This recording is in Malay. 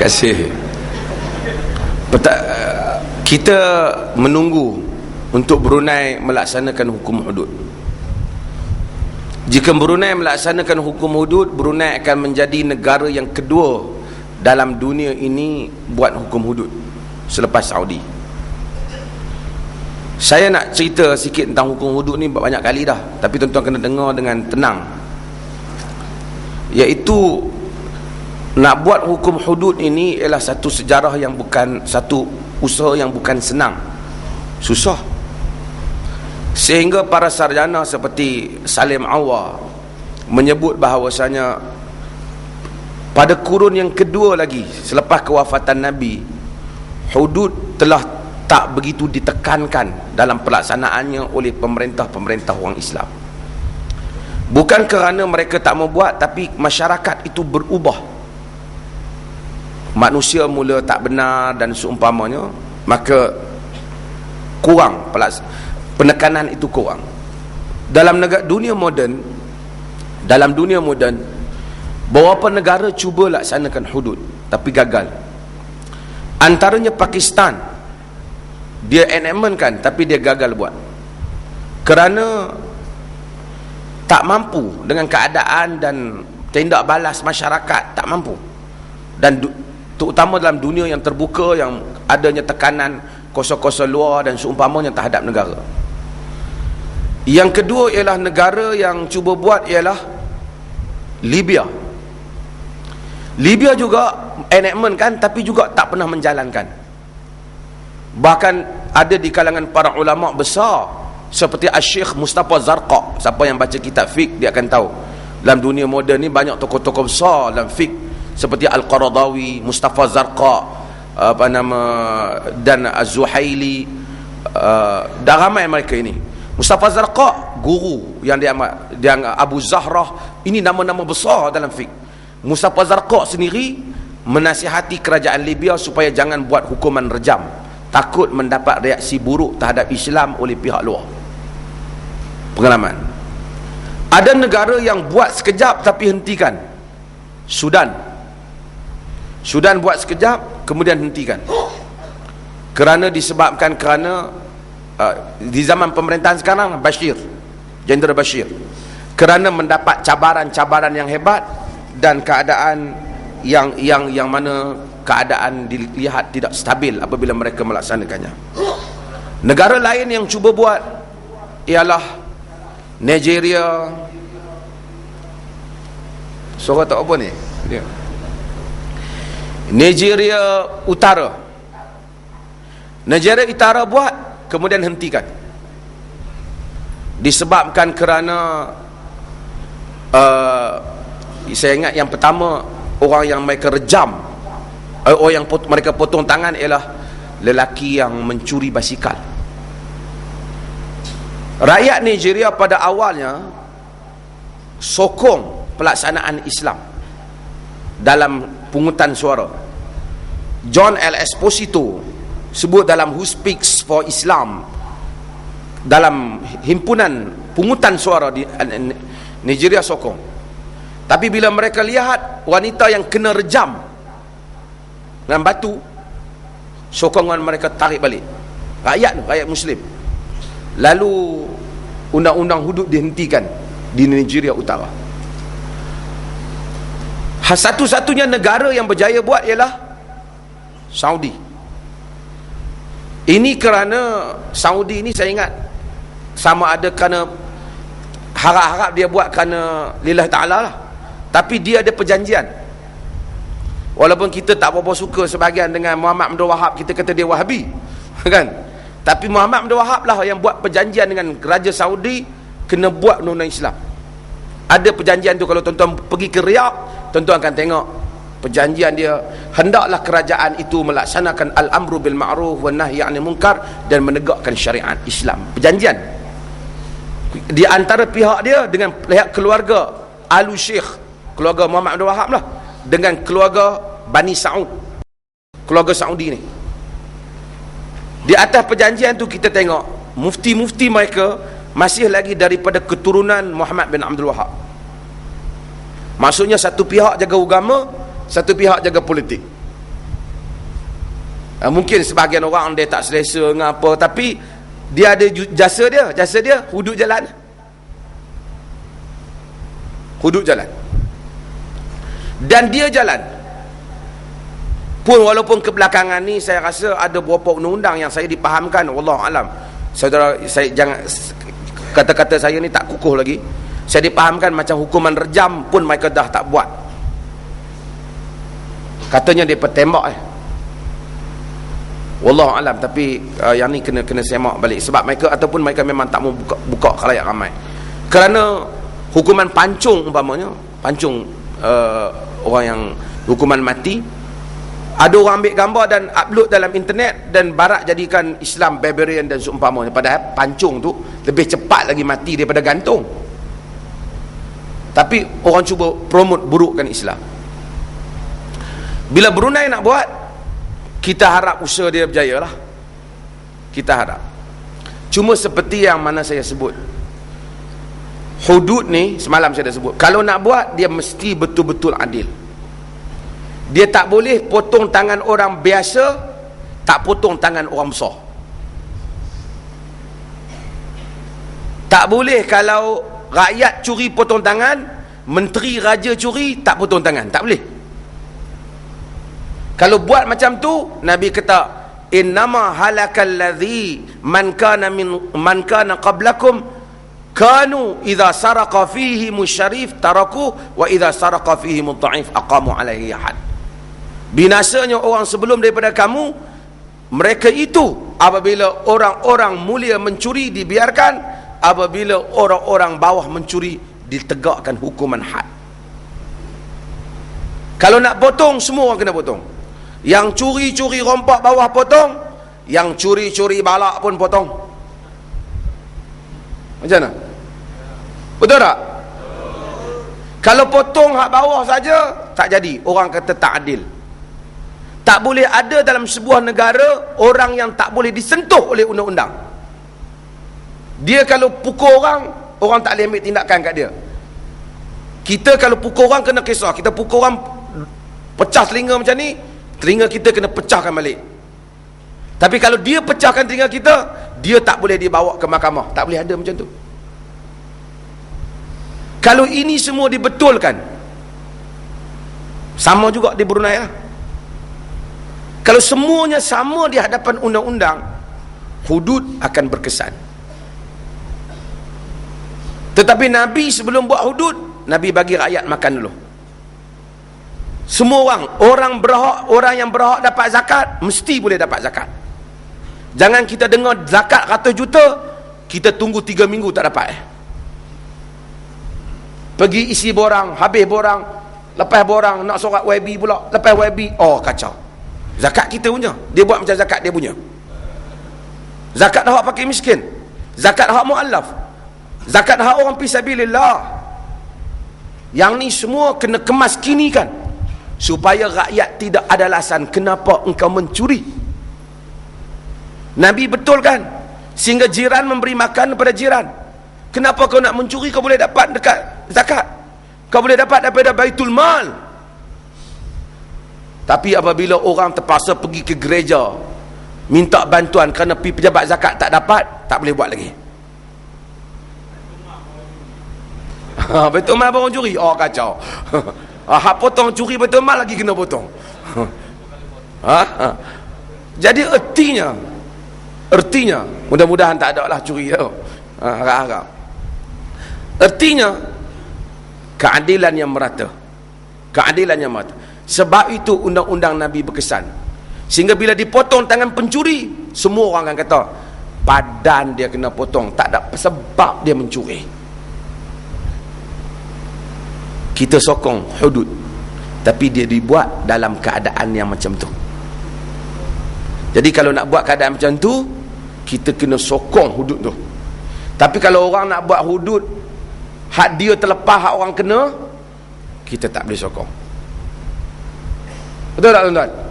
Kasih. Kita menunggu untuk Brunei melaksanakan hukum hudud. Jika Brunei melaksanakan hukum hudud, Brunei akan menjadi negara yang kedua dalam dunia ini buat hukum hudud selepas Saudi. Saya nak cerita sikit tentang hukum hudud ni banyak kali dah, tapi tuan-tuan kena dengar dengan tenang. Iaitu nak buat hukum hudud ini ialah satu sejarah yang bukan satu usaha yang bukan senang. Susah sehingga para sarjana seperti Salim Awar menyebut bahawasanya pada kurun yang kedua lagi selepas kewafatan Nabi hudud telah tak begitu ditekankan dalam pelaksanaannya oleh pemerintah-pemerintah orang Islam bukan kerana mereka tak mau buat tapi masyarakat itu berubah. Manusia mula tak benar dan seumpamanya maka kurang penekanan itu kurang. Dalam negara dunia moden dalam dunia moden beberapa negara cuba laksanakan hudud tapi gagal. Antaranya Pakistan. Dia enactment tapi dia gagal buat. Kerana tak mampu dengan keadaan dan tindak balas masyarakat tak mampu dan terutama dalam dunia yang terbuka yang adanya tekanan kosong-kosong luar dan seumpamanya terhadap negara yang kedua ialah negara yang cuba buat ialah Libya. Libya juga enactment kan tapi juga tak pernah menjalankan. Bahkan ada di kalangan para ulama besar seperti Asy-Syeikh Mustafa Zarqa. Siapa yang baca kitab fiqh dia akan tahu. Dalam dunia moden ni banyak tokoh-tokoh besar dalam fiqh. Seperti Al-Qaradawi, Mustafa Zarqa, apa nama dan Az-Zuhaili. Uh, dah ramai mereka ini. Mustafa Zarqa guru yang dia dia Abu Zahrah ini nama-nama besar dalam fiqh. Mustafa Zarqa sendiri menasihati kerajaan Libya supaya jangan buat hukuman rejam. Takut mendapat reaksi buruk terhadap Islam oleh pihak luar pengalaman. Ada negara yang buat sekejap tapi hentikan. Sudan. Sudan buat sekejap kemudian hentikan. Kerana disebabkan kerana Uh, di zaman pemerintahan sekarang Bashir Jenderal Bashir. Kerana mendapat cabaran-cabaran yang hebat dan keadaan yang yang yang mana keadaan dilihat tidak stabil apabila mereka melaksanakannya. Negara lain yang cuba buat ialah Nigeria. Suara tak apa ni? Nigeria Utara. Nigeria Utara buat kemudian hentikan. Disebabkan kerana uh, saya ingat yang pertama orang yang mereka rejam uh, orang yang pot, mereka potong tangan ialah lelaki yang mencuri basikal rakyat Nigeria pada awalnya sokong pelaksanaan Islam dalam pungutan suara. John L. Esposito sebut dalam Who Speaks for Islam dalam himpunan pungutan suara di Nigeria sokong. Tapi bila mereka lihat wanita yang kena rejam dengan batu sokongan mereka tarik balik. Rakyat rakyat muslim lalu undang-undang hudud dihentikan di Nigeria Utara satu-satunya negara yang berjaya buat ialah Saudi ini kerana Saudi ini saya ingat sama ada kerana harap-harap dia buat kerana lillah ta'ala lah. Tapi dia ada perjanjian. Walaupun kita tak berapa suka sebahagian dengan Muhammad Abdul Wahab, kita kata dia Wahabi. Kan? Tapi Muhammad Abdul Wahab lah yang buat perjanjian dengan Raja Saudi kena buat undang Islam. Ada perjanjian tu kalau tuan-tuan pergi ke Riyadh, tuan-tuan akan tengok perjanjian dia. Hendaklah kerajaan itu melaksanakan al-amru bil ma'ruf wa nahyi 'anil munkar dan menegakkan syariat Islam. Perjanjian. Di antara pihak dia dengan pihak keluarga Alu Sheikh keluarga Muhammad Abdul Wahab lah dengan keluarga Bani Saud. Keluarga Saudi ni di atas perjanjian tu kita tengok mufti-mufti mereka masih lagi daripada keturunan Muhammad bin Abdul Wahab. Maksudnya satu pihak jaga agama satu pihak jaga politik. Ha, mungkin sebahagian orang dia tak selesa dengan apa tapi dia ada jasa dia. Jasa dia hudud jalan. Hudud jalan. Dan dia jalan pun walaupun kebelakangan ni saya rasa ada beberapa undang-undang yang saya dipahamkan Allah alam. Saudara saya jangan kata-kata saya ni tak kukuh lagi. Saya dipahamkan macam hukuman rejam pun mereka dah tak buat. Katanya dia petembak eh. Wallah alam tapi uh, yang ni kena kena semak balik. Sebab mereka ataupun mereka memang tak mau buka, buka khalayak ramai. Kerana hukuman pancung umpamanya pancung uh, orang yang hukuman mati ada orang ambil gambar dan upload dalam internet dan barat jadikan Islam barbarian dan seumpamanya. Padahal pancung tu lebih cepat lagi mati daripada gantung. Tapi orang cuba promote burukkan Islam. Bila Brunei nak buat kita harap usaha dia berjaya lah kita harap. Cuma seperti yang mana saya sebut. Hudud ni semalam saya dah sebut. Kalau nak buat dia mesti betul-betul adil dia tak boleh potong tangan orang biasa tak potong tangan orang besar. Tak boleh kalau rakyat curi potong tangan menteri raja curi tak potong tangan. Tak boleh. Kalau buat macam tu nabi kata innama halakal ladzi man kana min man kana qablakum kanu idza saraqa fihi musyarif taraku wa idza saraqa fihi mudha'if aqamu alaihi had binasanya orang sebelum daripada kamu mereka itu apabila orang-orang mulia mencuri dibiarkan. Apabila orang-orang bawah mencuri ditegakkan hukuman had. Kalau nak potong semua orang kena potong. Yang curi-curi rompak bawah potong yang curi-curi balak pun potong. Macam mana? Betul tak? Kalau potong hak bawah saja tak jadi. Orang kata tak adil tak boleh ada dalam sebuah negara orang yang tak boleh disentuh oleh undang-undang. Dia kalau pukul orang orang tak boleh ambil tindakan kat dia. Kita kalau pukul orang kena kisah. Kita pukul orang pecah telinga macam ni telinga kita kena pecahkan balik. Tapi kalau dia pecahkan telinga kita dia tak boleh dibawa ke mahkamah. Tak boleh ada macam tu. Kalau ini semua dibetulkan sama juga di Brunei lah kalau semuanya sama di hadapan undang-undang hudud akan berkesan. Tetapi Nabi sebelum buat hudud Nabi bagi rakyat makan dulu. Semua orang orang berhak orang yang berhak dapat zakat mesti boleh dapat zakat. Jangan kita dengar zakat ratus juta kita tunggu tiga minggu tak dapat eh. Pergi isi borang habis borang lepas borang nak sorak YB pula lepas YB oh kacau zakat kita punya. Dia buat macam zakat dia punya. Zakat hak pakai miskin. Zakat hak mu'allaf. Zakat hak orang pisabilillah yang ni semua kena kemas kini kan. Supaya rakyat tidak ada alasan kenapa engkau mencuri. Nabi betul kan? Sehingga jiran memberi makan kepada jiran. Kenapa kau nak mencuri? Kau boleh dapat dekat zakat. Kau boleh dapat daripada baitul mal tapi apabila orang terpaksa pergi ke gereja minta bantuan kerana pi pejabat zakat tak dapat tak boleh buat lagi. Betul mal baru curi? Oh kacau. Hak potong curi betul mal lagi kena potong. Ha? jadi ertinya ertinya mudah-mudahan tak ada lah curi tu ha, harap-harap. Ertinya keadilan yang merata. Keadilan yang merata sebab itu undang-undang Nabi berkesan. Sehingga bila dipotong tangan pencuri semua orang akan kata badan dia kena potong. Tak ada sebab dia mencuri. Kita sokong hudud tapi dia dibuat dalam keadaan yang macam tu. Jadi kalau nak buat keadaan macam tu kita kena sokong hudud tu. Tapi kalau orang nak buat hudud hak dia terlepas hak orang kena kita tak boleh sokong betul tak tuan-tuan